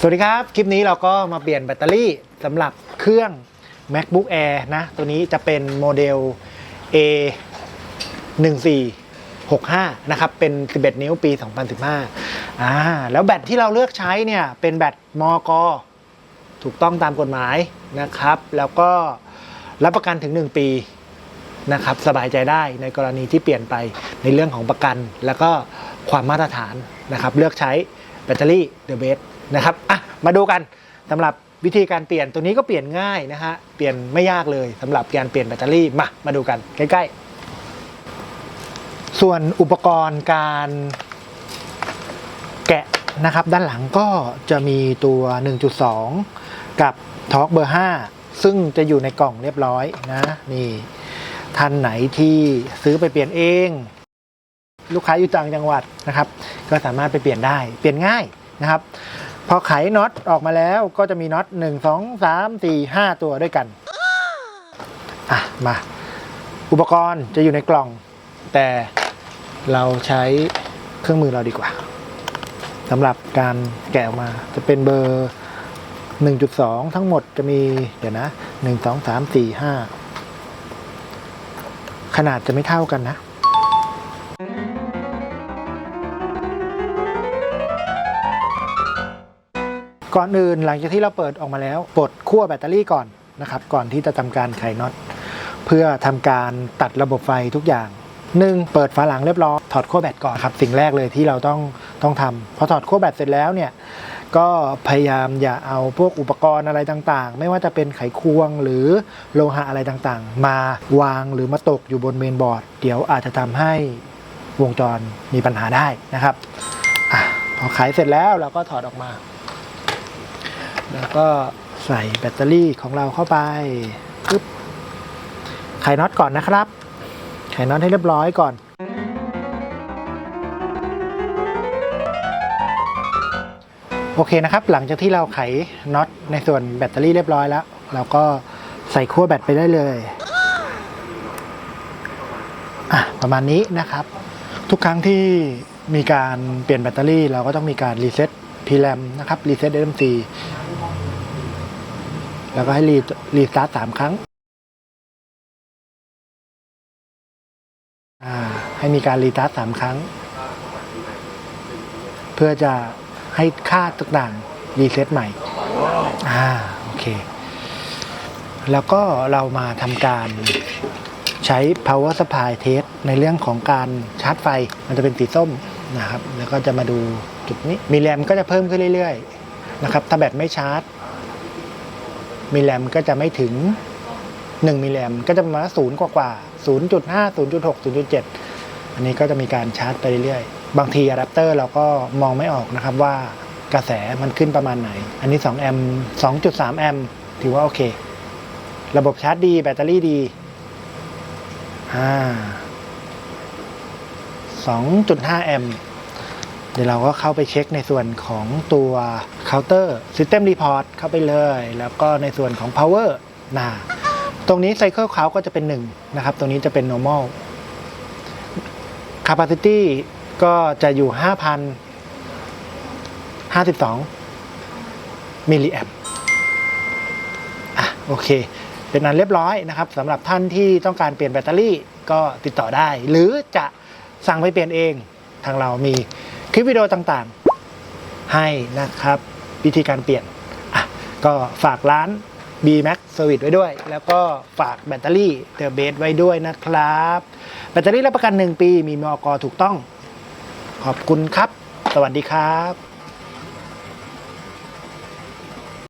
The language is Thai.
สวัสดีครับ คลิปนี้เราก็มาเปลี่ยนแบตเตอรี่สำหรับเครื่อง MacBook Air นะ ตัวนี้จะเป็นโมเดล A 1465นะครับ เป็น 11 นิ้วปี 2015อ่าแล้วแบตที่เราเลือกใช้เนี่ย เป็นแบตมก ถูกต้องตามกฎหมายนะครับ แล้วก็รับประกันถึง 1 ปีนะครับ สบายใจได้ในกรณีที่เปลี่ยนไปในเรื่องของประกัน แล้วก็ความมาตรฐานนะครับ เลือกใช้แบตเตอรี่ The Best นะครับอะมาดูกันสำหรับวิธีการเปลี่ยนตัวนี้ก็เปลี่ยนง่ายนะฮะเปลี่ยนไม่ยากเลยสำหรับการเปลี่ยนแบตเตอรี่มามาดูกันใกล้ๆ ส่วนอุปกรณ์การแกะนะครับ ด้านหลังก็จะมีตัว 1.2 กับทอร์กเบอร์ 5 ซึ่งจะอยู่ในกล่องเรียบร้อยนะนี่ท่านไหนที่ซื้อไปเปลี่ยนเอง ลูกค้าอยู่ต่างจังหวัดนะครับ ก็สามารถไปเปลี่ยนได้เปลี่ยนง่ายนะครับ พอไขน็อตออกมาแล้วก็จะมีน็อต 1 2 3 4 5 ตัวด้วยกัน อะ มา อุปกรณ์จะอยู่ในกล่อง แต่เราใช้เครื่องมือเราดีกว่าสำหรับการแกะออกมาจะเป็นเบอร์ 1.2 ทั้งหมดจะมี เดี๋ยวนะ 1 2 3 4 5 ขนาดจะไม่เท่ากันนะ ก่อนอื่นหลังจากที่เราเปิดออกมาแล้วปลดขั้วแบตเตอรี่ก่อนนะครับ ก่อนที่จะทำการไขน็อตเพื่อทำการตัดระบบไฟทุกอย่างหนึ่งเปิดฝาหลังเรียบร้อยถอดขั้วแบตก่อนครับ สิ่งแรกเลยที่เราต้องต้องทำพอถอดขั้วแบตเสร็จแล้วเนี่ยก็พยายามอย่าเอาพวกอุปกรณ์อะไรต่างๆ ไม่ว่าจะเป็นไขควงหรือโลหะอะไรต่างๆ มาวางหรือมาตกอยู่บนเมนบอร์ด เดี๋ยวอาจจะทำให้วงจรมีปัญหาได้นะครับอพอไขเสร็จแล้วเราก็ถอดออกมา แล้วก็ใส่แบตเตอรี่ของเราเข้าไปปึ๊บไขน็อตก่อนนะครับ ไขน็อตให้เรียบร้อยก่อน โอเคนะครับ หลังจากที่เราไขน็อตในส่วนแบตเตอรี่เรียบร้อยแล้ว เราก็ใส่ขั้วแบตไปได้เลยอะประมาณนี้นะครับ ทุกครั้งที่มีการเปลี่ยนแบตเตอรี่ เราก็ต้องมีการรีเซ็ตพีแรมนะครับรีเซ็ต SMC แล้วก็ให้รีรีสตาร์ทสามครั้งอ่าให้มีการรีสตาร์ทสามครั้ง เพื่อจะให้ค่าต่างๆรีเซ็ตใหม่อ่าโอเค แล้วก็เรามาทำการใช้ power supply test ในเรื่องของการชาร์จไฟ มันจะเป็นสีส้มนะครับ แล้วก็จะมาดูจุดนี้ มีแรมก็จะเพิ่มขึ้นเรื่อยๆนะครับ ถ้าแบตไม่ชาร์จ มิลลิแอมก็จะไม่ถึง 1 มิลลิแอมก็จะประมาณศูนย์กว่าศูนย์จุดห้าศูนย์จุดหกว่า0.5 0.6 0.7อันนี้ก็จะมีการชาร์จไปเรื่อยๆ บางทีอะแดปเตอร์เราก็มองไม่ออกนะครับว่ากระแสมันขึ้นประมาณไหน อันนี้2แอมป์2.3 แอมป์ถือว่าโอเค ระบบชาร์จดี แบตเตอรี่ดีอ่า2.5 แอมป์ เดี๋ยวเราก็เข้าไปเช็คในส่วนของตัว Counter System Report เข้าไปเลย แล้วก็ในส่วนของ Power นะตรงนี้ Cycle Count ก็จะเป็น1นะครับ ตรงนี้จะเป็น Normal Capacity ก็จะอยู่ 5,052 มิลลิแอมอะโอเค เป็นอันเรียบร้อยนะครับสำหรับท่านที่ต้องการเปลี่ยนแบตเตอรี่ก็ติดต่อได้ หรือจะสั่งไปเปลี่ยนเองทางเรามี ลิปวิดีโอต่างๆ ให้นะครับวิธีการเปลี่ยนก็ฝากร้าน B Max Service ไว้ด้วย แล้วก็ฝากแบตเตอรี่เ e อ Base ไว้ด้วยนะครับ แบตเตอรี่รับประกัน 1 ปีมีมอกถูกต้อง ขอบคุณครับ สวัสดีครับ